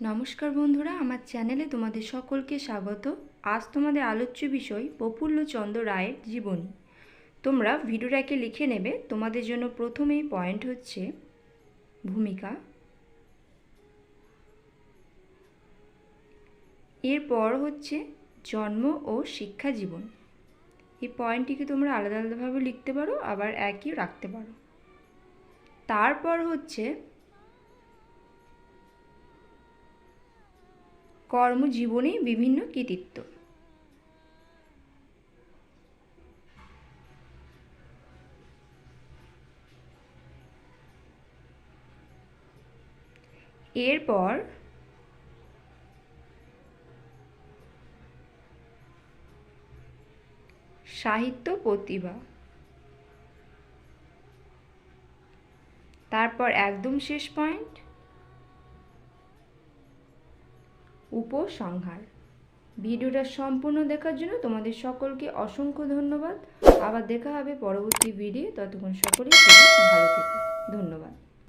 নমস্কার বন্ধুরা, আমার চ্যানেলে তোমাদের সকলকে স্বাগত। আজ তোমাদের আলোচ্য বিষয় প্রফুল্লচন্দ্র রায়ের জীবনী। তোমরা ভিডিওটাকে লিখে নেবে, তোমাদের জন্য প্রথমেই পয়েন্ট হচ্ছে ভূমিকা। এরপর হচ্ছে জন্ম ও শিক্ষা জীবন। এই পয়েন্টটিকে তোমরা আলাদা আলাদাভাবে লিখতে পারো, আবার একই রাখতে পারো। তারপর হচ্ছে কর্মজীবনে বিভিন্ন কৃতিত্ব। এরপর সাহিত্য প্রতিভা। তারপর একদম শেষ পয়েন্ট উপসংহার। ভিডিওটা সম্পূর্ণ দেখার জন্য তোমাদের সকলকে অসংখ্য ধন্যবাদ। আবার দেখা হবে পরবর্তী ভিডিও ততক্ষণ সকলেই ভালো থেকে। ধন্যবাদ।